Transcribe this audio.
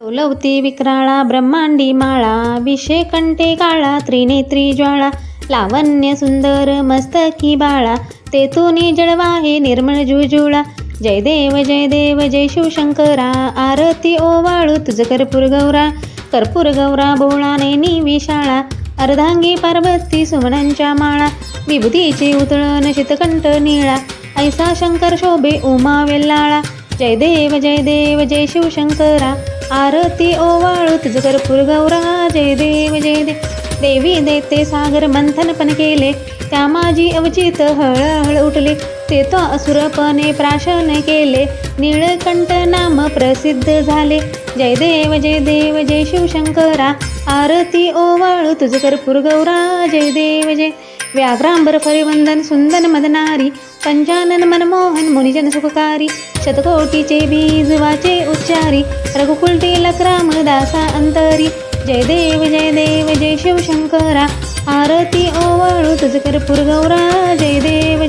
लवती विक्राळा ब्रह्मांडी माळा विषे कंठे काळा त्रिनेत्री ज्वाळा लावण्य सुंदर मस्तकी बाळा तेथुनी जळवाहे निर्मळ जुजुळा जय देव जय देव जय शिवशंकरा आरती ओवाळू तुझ कर्पूर गौरा कर्पूर गौरा बोळा नेनी विशाळा अर्धांगी पार्वती सुमनांच्या माळा विभूतीचे उतळण शीतकंठ निळा ऐसा शंकर शोभे उमा वेल्लाळा जय देव जय देव जय शिवशंकरा आरती ओवाळू तुझ कर्पूर गौरा जय देव जय देव. देवी देते सागर मंथन पण केले त्या माझी अवचित हळहळ उठले. ते तो असुरपणे प्राशन केले निळकंठ नाम प्रसिद्ध झाले. जय देव जय देव जय शिवशंकरा आरती ओवाळू तुझ कर्पूर गौरा जय देव जय. व्याघ्रांबर फरिवंदन सुंदन मदनारी पंचानन मनमोहन मुनिजन सुखकारी शतकोटीचे बीज वाचे उच्चारी रघुकुल तिलक दासा अंतरी जय देव जय देव जय शिवशंकरा। आरती ओवाळू तुझ कर्पूर गौरा। जय देव